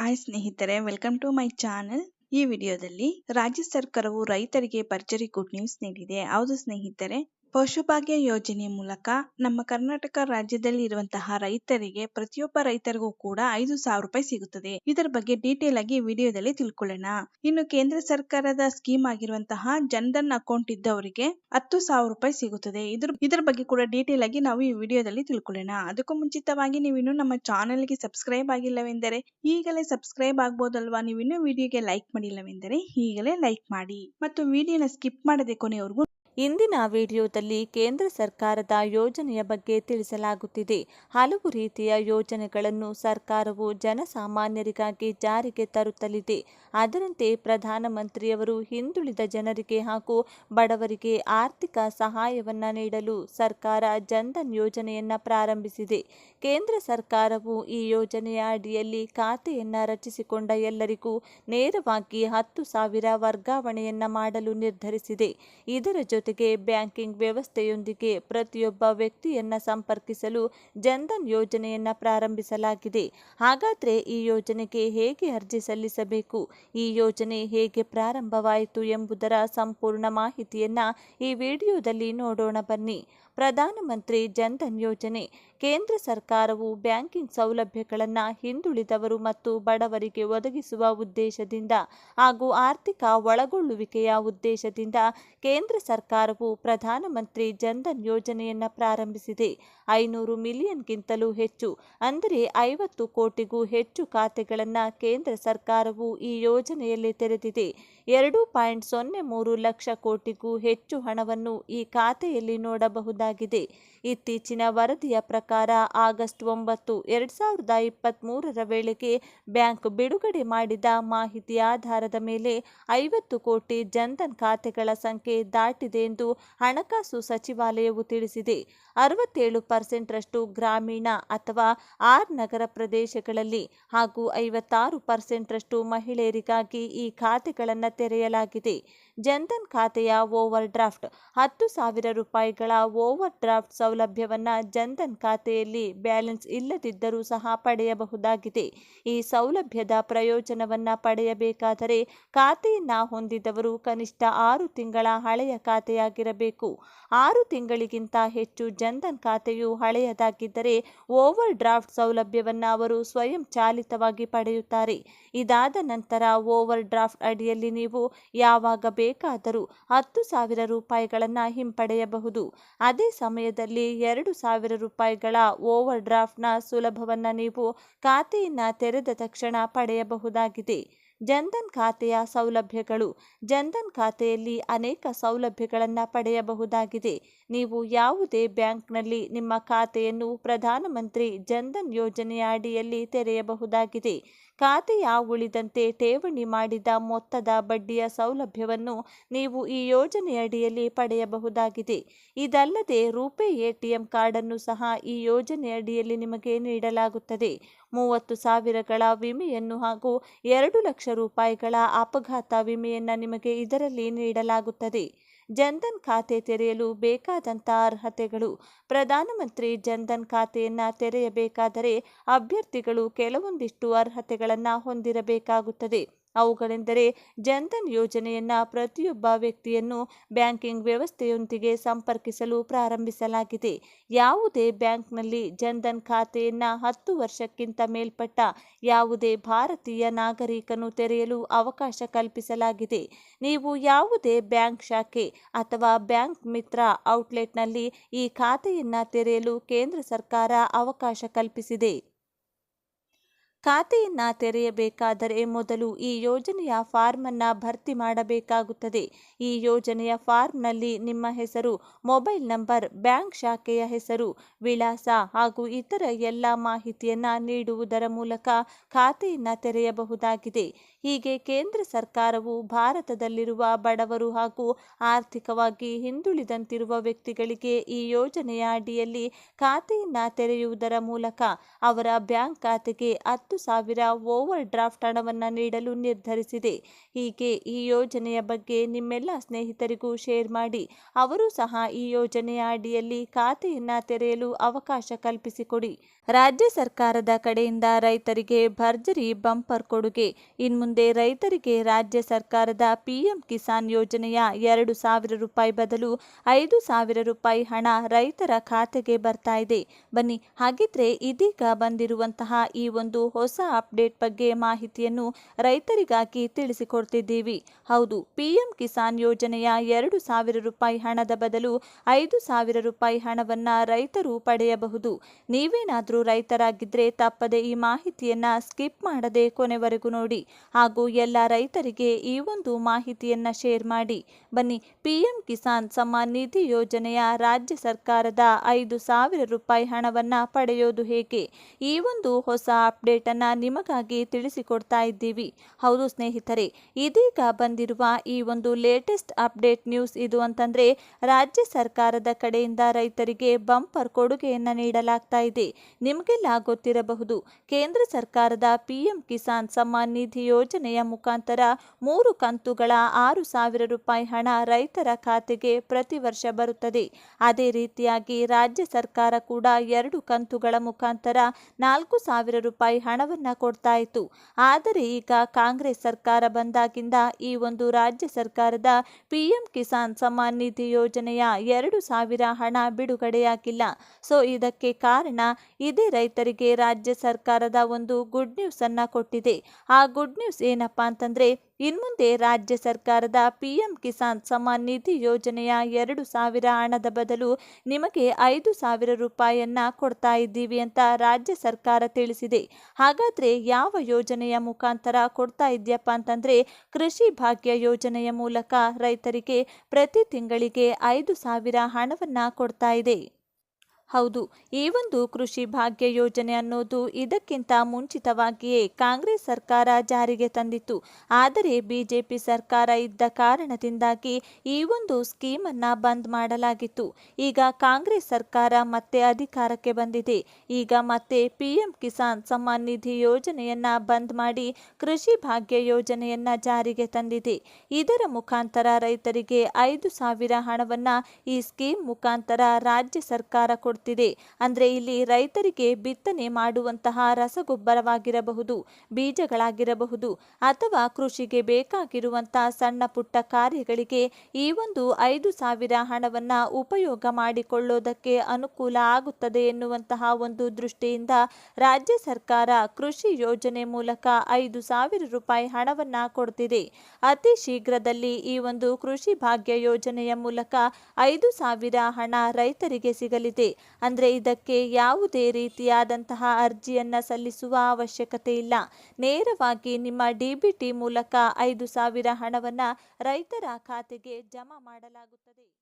Hi ಸ್ನೇಹಿತರೆ welcome to my channel ಈ ವಿಡಿಯೋದಲ್ಲಿ ರಾಜ್ಯ ಸರ್ಕಾರವು ರೈತರಿಗೆ ಭರ್ಜರಿ ಗುಡ್ ನ್ಯೂಸ್ ನೀಡಿದೆ. ಹೌದು ಸ್ನೇಹಿತರೆ ಪಶುಭಾಗ್ಯ ಯೋಜನೆ ಮೂಲಕ ನಮ್ಮ ಕರ್ನಾಟಕ ರಾಜ್ಯದಲ್ಲಿ ಇರುವಂತಹ ರೈತರಿಗೆ, ಪ್ರತಿಯೊಬ್ಬ ರೈತರಿಗೂ ಕೂಡ ಐದು ಸಾವಿರ ರೂಪಾಯಿ ಸಿಗುತ್ತದೆ. ಇದರ ಬಗ್ಗೆ ಡೀಟೇಲ್ ಆಗಿ ವಿಡಿಯೋದಲ್ಲಿ ತಿಳ್ಕೊಳ್ಳೋಣ. ಇನ್ನು ಕೇಂದ್ರ ಸರ್ಕಾರದ ಸ್ಕೀಮ್ ಆಗಿರುವಂತಹ ಜನ್ಧನ್ ಅಕೌಂಟ್ ಇದ್ದವರಿಗೆ ಹತ್ತು ಸಾವಿರ ರೂಪಾಯಿ ಸಿಗುತ್ತದೆ. ಇದ್ರ, ಇದರ ಬಗ್ಗೆ ಕೂಡ ಡೀಟೇಲ್ ಆಗಿ ನಾವು ಈ ವಿಡಿಯೋದಲ್ಲಿ ತಿಳ್ಕೊಳ್ಳೋಣ. ಅದಕ್ಕೂ ಮುಂಚಿತವಾಗಿ ನೀವು ಇನ್ನು ನಮ್ಮ ಚಾನೆಲ್ಗೆ ಸಬ್ಸ್ಕ್ರೈಬ್ ಆಗಿಲ್ಲವೆಂದರೆ ಈಗಲೇ ಸಬ್ಸ್ಕ್ರೈಬ್ ಆಗ್ಬೋದಲ್ವಾ? ನೀವು ಇನ್ನು ವಿಡಿಯೋಗೆ ಲೈಕ್ ಮಾಡಿಲ್ಲವೆಂದರೆ ಈಗಲೇ ಲೈಕ್ ಮಾಡಿ. ಮತ್ತು ವಿಡಿಯೋನ ಸ್ಕಿಪ್ ಮಾಡದೆ ಕೊನೆಯವರೆಗೂ ಇಂದಿನ ವಿಡಿಯೋದಲ್ಲಿ ಕೇಂದ್ರ ಸರ್ಕಾರದ ಯೋಜನೆಯ ಬಗ್ಗೆ ತಿಳಿಸಲಾಗುತ್ತಿದೆ. ಹಲವು ರೀತಿಯ ಯೋಜನೆಗಳನ್ನು ಸರ್ಕಾರವು ಜನಸಾಮಾನ್ಯರಿಗಾಗಿ ಜಾರಿಗೆ ತರುತ್ತಲಿದೆ. ಅದರಂತೆ ಪ್ರಧಾನಮಂತ್ರಿಯವರು ಹಿಂದುಳಿದ ಜನರಿಗೆ ಹಾಗೂ ಬಡವರಿಗೆ ಆರ್ಥಿಕ ಸಹಾಯವನ್ನು ನೀಡಲು ಸರ್ಕಾರ ಜನ್ಧನ್ ಯೋಜನೆಯನ್ನು ಪ್ರಾರಂಭಿಸಿದೆ. ಕೇಂದ್ರ ಸರ್ಕಾರವು ಈ ಯೋಜನೆಯ ಅಡಿಯಲ್ಲಿ ಖಾತೆಯನ್ನು ರಚಿಸಿಕೊಂಡ ಎಲ್ಲರಿಗೂ ನೇರವಾಗಿ ಹತ್ತು ಸಾವಿರ ವರ್ಗಾವಣೆಯನ್ನು ಮಾಡಲು ನಿರ್ಧರಿಸಿದೆ. ಇದರ ಜೊತೆಗೆ ಬ್ಯಾಂಕಿಂಗ್ ವ್ಯವಸ್ಥೆಯೊಂದಿಗೆ ಪ್ರತಿಯೊಬ್ಬ ವ್ಯಕ್ತಿಯನ್ನ ಸಂಪರ್ಕಿಸಲು ಜನ್ಧನ್ ಯೋಜನೆಯನ್ನ ಪ್ರಾರಂಭಿಸಲಾಗಿದೆ. ಹಾಗಾದ್ರೆ ಈ ಯೋಜನೆಗೆ ಹೇಗೆ ಅರ್ಜಿ ಸಲ್ಲಿಸಬೇಕು? ಈ ಯೋಜನೆ ಹೇಗೆ ಪ್ರಾರಂಭವಾಯಿತು ಎಂಬುದರ ಸಂಪೂರ್ಣ ಮಾಹಿತಿಯನ್ನ ಈ ವಿಡಿಯೋದಲ್ಲಿ ನೋಡೋಣ ಬನ್ನಿ. ಪ್ರಧಾನಮಂತ್ರಿ ಜನ್ಧನ್ ಯೋಜನೆ. ಕೇಂದ್ರ ಸರ್ಕಾರವು ಬ್ಯಾಂಕಿಂಗ್ ಸೌಲಭ್ಯಗಳನ್ನು ಹಿಂದುಳಿದವರು ಮತ್ತು ಬಡವರಿಗೆ ಒದಗಿಸುವ ಉದ್ದೇಶದಿಂದ ಹಾಗೂ ಆರ್ಥಿಕ ಒಳಗೊಳ್ಳುವಿಕೆಯ ಉದ್ದೇಶದಿಂದ ಕೇಂದ್ರ ಸರ್ಕಾರವು ಪ್ರಧಾನಮಂತ್ರಿ ಜನ್ಧನ್ ಯೋಜನೆಯನ್ನು ಪ್ರಾರಂಭಿಸಿದೆ. ಐನೂರು ಮಿಲಿಯನ್ಗಿಂತಲೂ ಹೆಚ್ಚು, ಅಂದರೆ ಐವತ್ತು ಕೋಟಿಗೂ ಹೆಚ್ಚು ಖಾತೆಗಳನ್ನು ಕೇಂದ್ರ ಸರ್ಕಾರವು ಈ ಯೋಜನೆಯಲ್ಲಿ ತೆರೆದಿದೆ. ಎರಡು ಪಾಯಿಂಟ್ ಸೊನ್ನೆ ಮೂರು ಲಕ್ಷ ಕೋಟಿಗೂ ಹೆಚ್ಚು ಹಣವನ್ನು ಈ ಖಾತೆಯಲ್ಲಿ ನೋಡಬಹುದಾಗಿದೆ ಇತ್ತೀಚಿನ ವರದಿಯ ಪ್ರಕಾರ ಆಗಸ್ಟ್ ಒಂಬತ್ತು, ಎರಡ್ ಸಾವಿರದ ಇಪ್ಪತ್ತ್ ಮೂರರ ವೇಳೆಗೆ ಬ್ಯಾಂಕ್ ಬಿಡುಗಡೆ ಮಾಡಿದ ಮಾಹಿತಿ ಆಧಾರದ ಮೇಲೆ ಐವತ್ತು ಕೋಟಿ ಜನ್ಧನ್ ಖಾತೆಗಳ ಸಂಖ್ಯೆ ದಾಟಿದೆ ಎಂದು ಹಣಕಾಸು ಸಚಿವಾಲಯವು ತಿಳಿಸಿದೆ. ಅರವತ್ತೇಳು ಪರ್ಸೆಂಟ್ರಷ್ಟು ಗ್ರಾಮೀಣ ಅಥವಾ ಆರ್ ನಗರ ಪ್ರದೇಶಗಳಲ್ಲಿ ಹಾಗೂ ಐವತ್ತಾರು ಪರ್ಸೆಂಟ್ರಷ್ಟು ಮಹಿಳೆಯರಿಗಾಗಿ ಈ ಖಾತೆಗಳನ್ನು ತೆರೆಯಲಾಗಿದೆ. ಜನ್ಧನ್ ಖಾತೆಯ ಓವರ್ ಡ್ರಾಫ್ಟ್ ಹತ್ತು ಸಾವಿರ ರೂಪಾಯಿಗಳ ಓವರ್ ಡ್ರಾಫ್ಟ್ ಸೌಲಭ್ಯವನ್ನು ಜನ್ಧನ್ ಖಾತೆಯಲ್ಲಿ ಬ್ಯಾಲೆನ್ಸ್ ಇಲ್ಲದಿದ್ದರೂ ಸಹ ಪಡೆಯಬಹುದಾಗಿದೆ. ಈ ಸೌಲಭ್ಯದ ಪ್ರಯೋಜನವನ್ನು ಪಡೆಯಬೇಕಾದರೆ ಖಾತೆಯನ್ನು ಹೊಂದಿದವರು ಕನಿಷ್ಠ ಆರು ತಿಂಗಳ ಹಳೆಯ ಖಾತೆಯಾಗಿರಬೇಕು. ಆರು ತಿಂಗಳಿಗಿಂತ ಹೆಚ್ಚು ಜನ್ಧನ್ ಖಾತೆಯು ಹಳೆಯದಾಗಿದ್ದರೆ ಓವರ್ ಡ್ರಾಫ್ಟ್ ಸೌಲಭ್ಯವನ್ನು ಅವರು ಸ್ವಯಂ ಚಾಲಿತವಾಗಿ ಪಡೆಯುತ್ತಾರೆ. ಇದಾದ ನಂತರ ಓವರ್ ಡ್ರಾಫ್ಟ್ ಅಡಿಯಲ್ಲಿ ನೀವು ಯಾವಾಗ ಬೇಕಾದರೂ ಹತ್ತು ಸಾವಿರ ರೂಪಾಯಿಗಳನ್ನು ಹಿಂಪಡೆಯಬಹುದು. ಅದೇ ಸಮಯದಲ್ಲಿ ಎರಡು ಸಾವಿರ ರೂಪಾಯಿಗಳ ಓವರ್ ಡ್ರಾಫ್ಟ್ನ ಸುಲಭವನ್ನು ನೀವು ಖಾತೆಯನ್ನು ತೆರೆದ ತಕ್ಷಣ ಪಡೆಯಬಹುದಾಗಿದೆ. ಜನ್ಧನ್ ಖಾತೆಯ ಸೌಲಭ್ಯಗಳು. ಜನ್ಧನ್ ಖಾತೆಯಲ್ಲಿ ಅನೇಕ ಸೌಲಭ್ಯಗಳನ್ನು ಪಡೆಯಬಹುದಾಗಿದೆ. ನೀವು ಯಾವುದೇ ಬ್ಯಾಂಕ್ನಲ್ಲಿ ನಿಮ್ಮ ಖಾತೆಯನ್ನು ಪ್ರಧಾನಮಂತ್ರಿ ಜನ್ಧನ್ ಯೋಜನೆಯ ಅಡಿಯಲ್ಲಿ ತೆರೆಯಬಹುದಾಗಿದೆ. ಖಾತೆಯ ಉಳಿದಂತೆ ಠೇವಣಿ ಮಾಡಿದ ಮೊತ್ತದ ಬಡ್ಡಿಯ ಸೌಲಭ್ಯವನ್ನು ನೀವು ಈ ಯೋಜನೆಯಡಿಯಲ್ಲಿ ಪಡೆಯಬಹುದಾಗಿದೆ. ಇದಲ್ಲದೆ ರೂಪೇ ಎಟಿಎಂ ಕಾರ್ಡನ್ನು ಸಹ ಈ ಯೋಜನೆಯಡಿಯಲ್ಲಿ ನಿಮಗೆ ನೀಡಲಾಗುತ್ತದೆ. ಮೂವತ್ತು ಸಾವಿರಗಳ ವಿಮೆಯನ್ನು ಹಾಗೂ ಎರಡು ಲಕ್ಷ ರೂಪಾಯಿಗಳ ಅಪಘಾತ ವಿಮೆಯನ್ನು ನಿಮಗೆ ಇದರಲ್ಲಿ ನೀಡಲಾಗುತ್ತದೆ. ಜನ್ಧನ್ ಖಾತೆ ತೆರೆಯಲು ಬೇಕಾದಂಥ ಅರ್ಹತೆಗಳು. ಪ್ರಧಾನಮಂತ್ರಿ ಜನ್ಧನ್ ಖಾತೆಯನ್ನು ತೆರೆಯಬೇಕಾದರೆ ಅಭ್ಯರ್ಥಿಗಳು ಕೆಲವೊಂದಿಷ್ಟು ಅರ್ಹತೆಗಳನ್ನು ಹೊಂದಿರಬೇಕಾಗುತ್ತದೆ. ಅವುಗಳೆಂದರೆ ಜನ್ಧನ್ ಯೋಜನೆಯನ್ನು ಪ್ರತಿಯೊಬ್ಬ ವ್ಯಕ್ತಿಯನ್ನು ಬ್ಯಾಂಕಿಂಗ್ ವ್ಯವಸ್ಥೆಯೊಂದಿಗೆ ಸಂಪರ್ಕಿಸಲು ಪ್ರಾರಂಭಿಸಲಾಗಿದೆ. ಯಾವುದೇ ಬ್ಯಾಂಕ್ನಲ್ಲಿ ಜನ್ಧನ್ ಖಾತೆಯನ್ನು ಹತ್ತು ವರ್ಷಕ್ಕಿಂತ ಮೇಲ್ಪಟ್ಟ ಯಾವುದೇ ಭಾರತೀಯ ನಾಗರಿಕನು ತೆರೆಯಲು ಅವಕಾಶ ಕಲ್ಪಿಸಲಾಗಿದೆ. ನೀವು ಯಾವುದೇ ಬ್ಯಾಂಕ್ ಶಾಖೆ ಅಥವಾ ಬ್ಯಾಂಕ್ ಮಿತ್ರ ಔಟ್ಲೆಟ್ನಲ್ಲಿ ಈ ಖಾತೆಯನ್ನು ತೆರೆಯಲು ಕೇಂದ್ರ ಸರ್ಕಾರ ಅವಕಾಶ ಕಲ್ಪಿಸಿದೆ. ಖಾತೆಯನ್ನು ತೆರೆಯಬೇಕಾದರೆ ಮೊದಲು ಈ ಯೋಜನೆಯ ಫಾರ್ಮನ್ನು ಭರ್ತಿ ಮಾಡಬೇಕಾಗುತ್ತದೆ. ಈ ಯೋಜನೆಯ ಫಾರ್ಮ್ನಲ್ಲಿ ನಿಮ್ಮ ಹೆಸರು, ಮೊಬೈಲ್ ನಂಬರ್, ಬ್ಯಾಂಕ್ ಶಾಖೆಯ ಹೆಸರು, ವಿಳಾಸ ಹಾಗೂ ಇತರ ಎಲ್ಲ ಮಾಹಿತಿಯನ್ನು ನೀಡುವುದರ ಮೂಲಕ ಖಾತೆಯನ್ನು ತೆರೆಯಬಹುದಾಗಿದೆ. ಹೀಗೆ ಕೇಂದ್ರ ಸರ್ಕಾರವು ಭಾರತದಲ್ಲಿರುವ ಬಡವರು ಹಾಗೂ ಆರ್ಥಿಕವಾಗಿ ಹಿಂದುಳಿದಂತಿರುವ ವ್ಯಕ್ತಿಗಳಿಗೆ ಈ ಯೋಜನೆಯ ಅಡಿಯಲ್ಲಿ ಖಾತೆಯನ್ನು ತೆರೆಯುವುದರ ಮೂಲಕ ಅವರ ಬ್ಯಾಂಕ್ ಖಾತೆಗೆ ಹತ್ತು ಸಾವಿರ ಓವರ್ ಡ್ರಾಫ್ಟ್ ಹಣವನ್ನು ನೀಡಲು ನಿರ್ಧರಿಸಿದೆ. ಹೀಗೆ ಈ ಯೋಜನೆಯ ಬಗ್ಗೆ ನಿಮ್ಮೆಲ್ಲ ಸ್ನೇಹಿತರಿಗೂ ಶೇರ್ ಮಾಡಿ, ಅವರು ಸಹ ಈ ಯೋಜನೆಯ ಅಡಿಯಲ್ಲಿ ಖಾತೆಯನ್ನು ತೆರೆಯಲು ಅವಕಾಶ ಕಲ್ಪಿಸಿಕೊಡಿ. ರಾಜ್ಯ ಸರ್ಕಾರದ ಕಡೆಯಿಂದ ರೈತರಿಗೆ ಭರ್ಜರಿ ಬಂಪರ್ ಕೊಡುಗೆ ಇನ್ಮುಂದೆ ರೈತರಿಗೆ ರಾಜ್ಯ ಸರ್ಕಾರದ ಪಿಎಂ ಕಿಸಾನ್ ಯೋಜನೆಯ ಎರಡು ಸಾವಿರ ರೂಪಾಯಿ ಬದಲು ಐದು ಸಾವಿರ ರೂಪಾಯಿ ಹಣ ರೈತರ ಖಾತೆಗೆ ಬರ್ತಾ ಇದೆ. ಬನ್ನಿ, ಹಾಗಿದ್ರೆ ಇದೀಗ ಬಂದಿರುವಂತಹ ಈ ಒಂದು ಹೊಸ ಅಪ್ಡೇಟ್ ಬಗ್ಗೆ ಮಾಹಿತಿಯನ್ನು ರೈತರಿಗಾಗಿ ತಿಳಿಸಿಕೊಡ್ತಿದ್ದೀವಿ. ಹೌದು, ಪಿಎಂ ಕಿಸಾನ್ ಯೋಜನೆಯ ಎರಡು ಸಾವಿರ ರೂಪಾಯಿ ಹಣದ ಬದಲು ಐದು ಸಾವಿರ ರೂಪಾಯಿ ಹಣವನ್ನ ರೈತರು ಪಡೆಯಬಹುದು. ನೀವೇನಾದರೂ ರೈತರಾಗಿದ್ರೆ ತಪ್ಪದೆ ಈ ಮಾಹಿತಿಯನ್ನ ಸ್ಕಿಪ್ ಮಾಡದೆ ಕೊನೆವರೆಗೂ ನೋಡಿ. ಹಾಗೂ ಎಲ್ಲ ರೈತರಿಗೆ ಈ ಒಂದು ಮಾಹಿತಿಯನ್ನ ಶೇರ್ ಮಾಡಿ. ಬನ್ನಿ, ಪಿಎಂ ಕಿಸಾನ್ ಸಮ್ಮಾನ್ ನಿಧಿ ಯೋಜನೆಯ ರಾಜ್ಯ ಸರ್ಕಾರದ ಐದು ಸಾವಿರ ರೂಪಾಯಿ ಹಣವನ್ನು ಪಡೆಯೋದು ಹೇಗೆ? ಈ ಒಂದು ಹೊಸ ಅಪ್ಡೇಟ್ ಅನ್ನ ನಿಮಗಾಗಿ ತಿಳಿಸಿಕೊಡ್ತಾ ಇದ್ದೀವಿ. ಹೌದು ಸ್ನೇಹಿತರೆ, ಇದೀಗ ಬಂದಿರುವ ಈ ಒಂದು ಲೇಟೆಸ್ಟ್ ಅಪ್ಡೇಟ್ ನ್ಯೂಸ್ ಇದು ಅಂತಂದ್ರೆ, ರಾಜ್ಯ ಸರ್ಕಾರದ ಕಡೆಯಿಂದ ರೈತರಿಗೆ ಬಂಪರ್ ಕೊಡುಗೆಯನ್ನ ನೀಡಲಾಗ್ತಾ ಇದೆ. ನಿಮಗೆಲ್ಲ ಗೊತ್ತಿರಬಹುದು, ಕೇಂದ್ರ ಸರ್ಕಾರದ ಪಿಎಂ ಕಿಸಾನ್ ಸಮ್ಮಾನ್ ನಿಧಿ ಯೋಜನೆಯ ಮುಖಾಂತರ ಮೂರು ಕಂತುಗಳ ಆರು ಸಾವಿರ ರೂಪಾಯಿ ಹಣ ರೈತರ ಖಾತೆಗೆ ಪ್ರತಿ ವರ್ಷ ಬರುತ್ತದೆ. ಅದೇ ರೀತಿಯಾಗಿ ರಾಜ್ಯ ಸರ್ಕಾರ ಕೂಡ ಎರಡು ಕಂತುಗಳ ಮುಖಾಂತರ ನಾಲ್ಕು ಸಾವಿರ ರೂಪಾಯಿ ಹಣವನ್ನು ಕೊಡ್ತಾ ಇತ್ತು. ಆದರೆ ಈಗ ಕಾಂಗ್ರೆಸ್ ಸರ್ಕಾರ ಬಂದಾಗಿಂದ ಈ ಒಂದು ರಾಜ್ಯ ಸರ್ಕಾರದ ಪಿಎಂ ಕಿಸಾನ್ ಸಮ್ಮಾನ್ ನಿಧಿ ಯೋಜನೆಯ ಎರಡು ಸಾವಿರ ಹಣ ಬಿಡುಗಡೆಯಾಗಿಲ್ಲ. ಸೊ, ಇದಕ್ಕೆ ಕಾರಣ ಇದೇ ರೈತರಿಗೆ ರಾಜ್ಯ ಸರ್ಕಾರದ ಒಂದು ಗುಡ್ ನ್ಯೂಸ್ ಅನ್ನ ಕೊಟ್ಟಿದೆ. ಆ ಗುಡ್ ನ್ಯೂಸ್ ಏನಪ್ಪಾ ಅಂತಂದ್ರೆ ಇನ್ಮುಂದೆ ರಾಜ್ಯ ಸರ್ಕಾರದ ಪಿಎಂ ಕಿಸಾನ್ ಸಮ್ಮಾನ್ ನಿಧಿ ಯೋಜನೆಯ ಎರಡು ಸಾವಿರ ಹಣದ ಬದಲು ನಿಮಗೆ ಐದು ಸಾವಿರ ರೂಪಾಯಿಯನ್ನ ಕೊಡ್ತಾ ಇದ್ದೀವಿ ಅಂತ ರಾಜ್ಯ ಸರ್ಕಾರ ತಿಳಿಸಿದೆ. ಹಾಗಾದ್ರೆ ಯಾವ ಯೋಜನೆಯ ಮುಖಾಂತರ ಕೊಡ್ತಾ ಇದೆಯಪ್ಪ ಅಂತಂದ್ರೆ, ಕೃಷಿ ಭಾಗ್ಯ ಯೋಜನೆಯ ಮೂಲಕ ರೈತರಿಗೆ ಪ್ರತಿ ತಿಂಗಳಿಗೆ ಐದು ಸಾವಿರ ಹಣವನ್ನು ಕೊಡ್ತಾ ಇದೆ. ಹೌದು, ಈ ಒಂದು ಕೃಷಿ ಭಾಗ್ಯ ಯೋಜನೆ ಅನ್ನೋದು ಇದಕ್ಕಿಂತ ಮುಂಚಿತವಾಗಿಯೇ ಕಾಂಗ್ರೆಸ್ ಸರ್ಕಾರ ಜಾರಿಗೆ ತಂದಿತ್ತು. ಆದರೆ ಬಿಜೆಪಿ ಸರ್ಕಾರ ಇದ್ದ ಕಾರಣದಿಂದಾಗಿ ಈ ಒಂದು ಸ್ಕೀಮನ್ನು ಬಂದ್ ಮಾಡಲಾಗಿತ್ತು. ಈಗ ಕಾಂಗ್ರೆಸ್ ಸರ್ಕಾರ ಮತ್ತೆ ಅಧಿಕಾರಕ್ಕೆ ಬಂದಿದೆ. ಈಗ ಮತ್ತೆ ಪಿಎಂ ಕಿಸಾನ್ ಸಮ್ಮಾನ್ ನಿಧಿ ಯೋಜನೆಯನ್ನ ಬಂದ್ ಮಾಡಿ ಕೃಷಿ ಭಾಗ್ಯ ಯೋಜನೆಯನ್ನ ಜಾರಿಗೆ ತಂದಿದೆ. ಇದರ ಮುಖಾಂತರ ರೈತರಿಗೆ ಐದು ಸಾವಿರ ಹಣವನ್ನ ಈ ಸ್ಕೀಮ್ ಮುಖಾಂತರ ರಾಜ್ಯ ಸರ್ಕಾರ ಕೊಡ್ತಿದೆ ಅಂದರೆ ಇಲ್ಲಿ ರೈತರಿಗೆ ಬಿತ್ತನೆ ಮಾಡುವಂತಹ ರಸಗೊಬ್ಬರವಾಗಿರಬಹುದು, ಬೀಜಗಳಾಗಿರಬಹುದು ಅಥವಾ ಕೃಷಿಗೆ ಬೇಕಾಗಿರುವಂತಹ ಸಣ್ಣ ಪುಟ್ಟ ಕಾರ್ಯಗಳಿಗೆ ಈ ಒಂದು ಐದು ಸಾವಿರ ಹಣವನ್ನು ಉಪಯೋಗ ಮಾಡಿಕೊಳ್ಳೋದಕ್ಕೆ ಅನುಕೂಲ ಆಗುತ್ತದೆ ಎನ್ನುವಂತಹ ಒಂದು ದೃಷ್ಟಿಯಿಂದ ರಾಜ್ಯ ಸರ್ಕಾರ ಕೃಷಿ ಯೋಜನೆ ಮೂಲಕ ಐದು ಸಾವಿರ ರೂಪಾಯಿ ಹಣವನ್ನು ಕೊಡ್ತಿದೆ. ಅತಿ ಶೀಘ್ರದಲ್ಲಿ ಈ ಒಂದು ಕೃಷಿ ಭಾಗ್ಯ ಯೋಜನೆಯ ಮೂಲಕ ಐದು ಸಾವಿರ ಹಣ ರೈತರಿಗೆ ಸಿಗಲಿದೆ. ಅಂದ್ರೆ ಇದಕ್ಕೆ ಯಾವುದೇ ರೀತಿಯಾದಂತಹ ಅರ್ಜಿಯನ್ನ ಸಲ್ಲಿಸುವ ಅವಶ್ಯಕತೆ ಇಲ್ಲ. ನೇರವಾಗಿ ನಿಮ್ಮ ಡಿಬಿಟಿ ಮೂಲಕ ಐದು ಸಾವಿರ ಹಣವನ್ನು ರೈತರ ಖಾತೆಗೆ ಜಮಾ ಮಾಡಲಾಗುತ್ತದೆ.